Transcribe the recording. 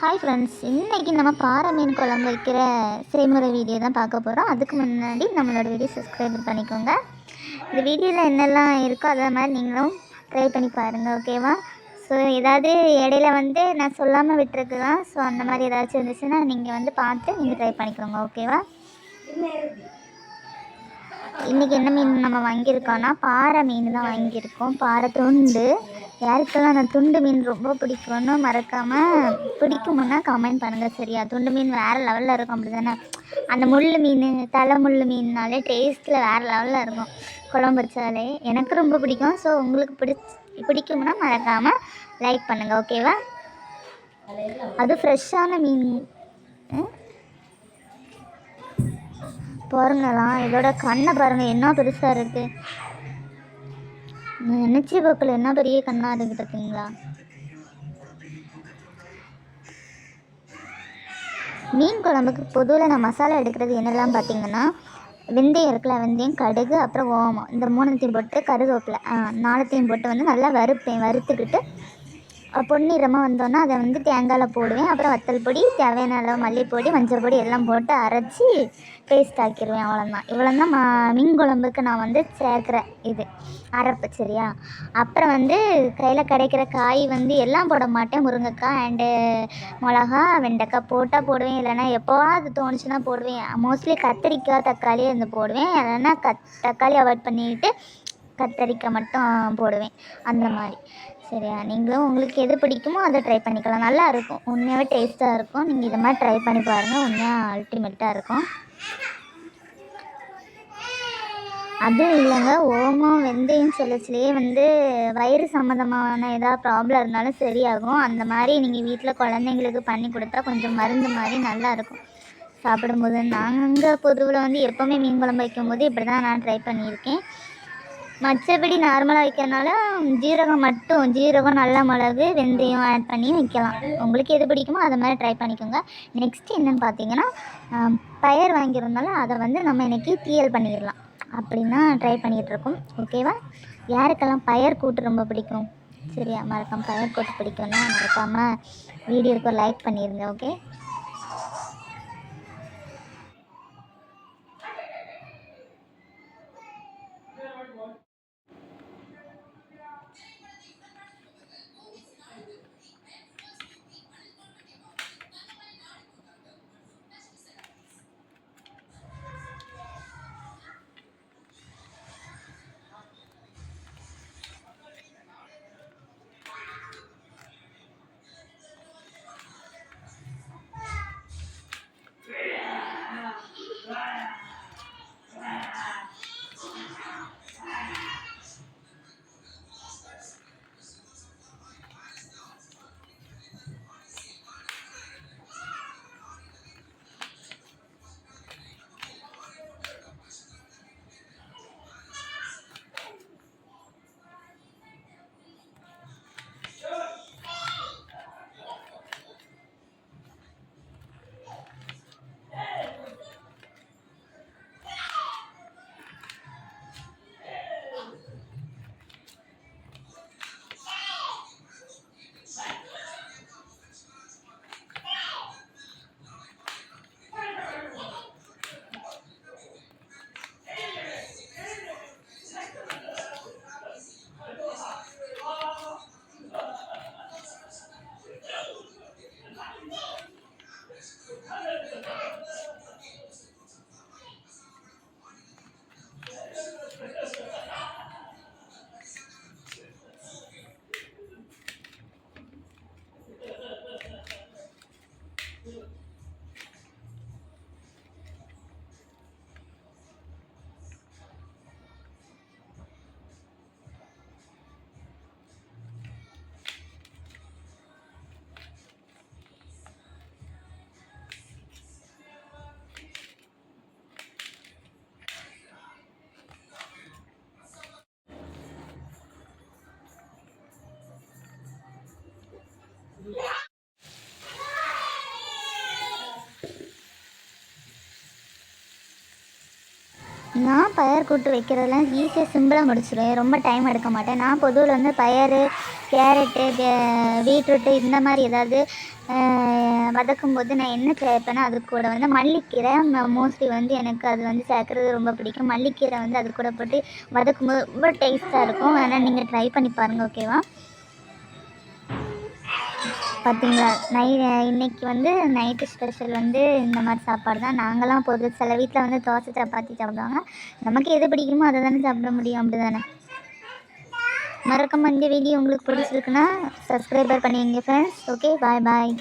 Hi friends இன்றைக்கி நம்ம பாறை மீன் குழம்பு வைக்கிற செய்முறை வீடியோ தான் பார்க்க போகிறோம் அதுக்கு முன்னாடி நம்மளோட வீடியோ சப்ஸ்கிரைப் பண்ணிக்கோங்க. இந்த வீடியோவில் என்னெல்லாம் இருக்கோ அதே மாதிரி நீங்களும் ட்ரை பண்ணி பாருங்கள் ஓகேவா ஸோ ஏதாவது இடையில வந்து நான் சொல்லாமல் விட்டுருக்குதான். ஸோ அந்த மாதிரி ஏதாச்சும் இருந்துச்சுன்னா நீங்கள் வந்து பார்த்து நீங்கள் ட்ரை பண்ணிக்கோங்க ஓகேவா இன்றைக்கி என்ன மீன் நம்ம வாங்கியிருக்கோம்னா பாறை மீன் தான் வாங்கியிருக்கோம். பாறை துண்டு. யாருக்கெல்லாம் அந்த துண்டு மீன் ரொம்ப பிடிக்கும்னு மறக்காமல் பிடிக்கும்னா கமெண்ட் பண்ணுங்கள் சரியா? துண்டு மீன் வேறு லெவலில் இருக்கும் அப்படி தானே அந்த முள் மீன் தலை முள் மீன்னாலே டேஸ்ட்டில் வேறு லெவலில் இருக்கும். குழம்பு வச்சாலே எனக்கு ரொம்ப பிடிக்கும். ஸோ உங்களுக்கு பிடிச் பிடிக்கும்னா மறக்காமல் லைக் பண்ணுங்கள் ஓகேவா அது ஃப்ரெஷ்ஷான மீன். பாருங்களாம் இதோட கண்ணை பாருங்க என்ன பெருசாக இருக்கு. நினச்சி பார்க்கல என்ன பெரிய கண்ணாக இருக்குது பார்த்தீங்களா மீன் குழம்புக்கு பொதுவில் நான் மசாலா எடுக்கிறது என்னெல்லாம் பார்த்தீங்கன்னா வெந்தயம் இருக்குல்ல வெந்தயம் கடுகு அப்புறம் ஓமம். இந்த மூணுத்தையும் போட்டு கருவேப்பிலை ஆ, போட்டு வந்து நல்லா வறுப்பேன் வறுத்துக்கிட்டு பொன்னிறமாக வந்தோன்னா அதை வந்து தேங்காயில் போடுவேன். அப்புறம் வத்தல் பொடி தேவையான அளவு மல்லிப்பொடி மஞ்சள் பொடி எல்லாம் போட்டு அரைச்சி பேஸ்ட் ஆக்கிடுவேன் அவ்வளோதான் இவ்வளோ தான் மா மீன் குழம்புக்கு நான் வந்து சேர்க்குற இது அரைப்பு சரியா? அப்புறம் வந்து கையில் கிடைக்கிற காய் வந்து எல்லாம் போட மாட்டேன். முருங்கைக்காய் அண்டு மிளகா வெண்டைக்காய் போட்டால் போடுவேன். இல்லைன்னா எப்போவாது தோணுச்சுன்னா போடுவேன். மோஸ்ட்லி கத்திரிக்காய் தக்காளி அந்த போடுவேன். இல்லைன்னா கத் தக்காளி அவாய்ட் பண்ணிட்டு கத்தரிக்காய் மட்டும் போடுவேன். அந்த மாதிரி. சரியா? நீங்களும் உங்களுக்கு எது பிடிக்குமோ அதை ட்ரை பண்ணிக்கலாம். நல்லா இருக்கும். உண்மையாகவே டேஸ்ட்டாக இருக்கும். நீங்கள் இது மாதிரி ட்ரை பண்ணி பாருங்கள் உண்மையாக அல்டிமேட்டாக இருக்கும். அதுவும் இல்லைங்க. ஓமம் வெந்தயம் சொல்லச்சிலேயே வந்து வயிறு சம்மந்தமான ஏதாவது ப்ராப்ளம் இருந்தாலும் சரியாகும். அந்த மாதிரி நீங்கள் வீட்டில் குழந்தைங்களுக்கு பண்ணி கொடுத்தா கொஞ்சம் மருந்து மாதிரி நல்லா இருக்கும். சாப்பிடும்போது நாங்கள் பொதுவில் வந்து எப்போவுமே மீன் குழம்பு வைக்கும்போது இப்படி தான் நான் ட்ரை பண்ணியிருக்கேன். மற்றபடி நார்மலாக வைக்கிறனால ஜீரகம் மட்டும் ஜீரகம் நல்ல மிளகு வெந்தயம் ஆட் பண்ணி வைக்கலாம். உங்களுக்கு எது பிடிக்குமோ அதை மாதிரி ட்ரை பண்ணிக்கோங்க. நெக்ஸ்ட் என்னன்னு பார்த்தீங்கன்னா பயர் வாங்கியிருந்தாலும் அதை வந்து நம்ம இன்றைக்கி தீயல் பண்ணிடலாம். அப்படின்னா ட்ரை பண்ணிகிட்டு இருக்கோம் ஓகேவா யாருக்கெல்லாம் பயர் கூட்டு ரொம்ப பிடிக்கும்? சரியா மறக்காமல் பயர் கூட்டு பிடிக்கும்னா மறக்காமல் வீடியோக்கு லைக் பண்ணிடுங்க ஓகே நான் பயர் கூட்டு வைக்கிறதெல்லாம் ஈஸியாக சிம்பிளாக முடிச்சிடுவேன் ரொம்ப டைம் எடுக்க மாட்டேன். நான் பொதுவில் வந்து பயர் கேரட்டு பீட்ரூட்டு இந்த மாதிரி ஏதாவது வதக்கும் போது நான் என்ன சேர்ப்பேன்னா அது கூட வந்து மல்லிக்கீரை. மோஸ்ட்லி வந்து எனக்கு அது வந்து சேர்க்குறது ரொம்ப பிடிக்கும். மல்லிக்கீரை வந்து அது கூட போட்டு வதக்கும் போது ரொம்ப டேஸ்ட்டாக இருக்கும். அதனால் நீங்கள் ட்ரை பண்ணி பாருங்கள் ஓகேவா பார்த்தீங்களா நை இன்னைக்கு வந்து நைட்டு ஸ்பெஷல் வந்து இந்த மாதிரி சாப்பாடு தான். நாங்களாம் பொது சில வீட்டில் வந்து தோசை சப்பாத்தி சாப்பிடுவாங்க. நமக்கு எது பிடிக்குமோ அதை தானே சாப்பிட முடியும் அப்படி தானே மறக்காம இந்த வீடியோ உங்களுக்கு பிடிச்சிருக்குன்னா சப்ஸ்கிரைபர் பண்ணிடுங்க ஃப்ரெண்ட்ஸ் ஓகே பாய் பாய்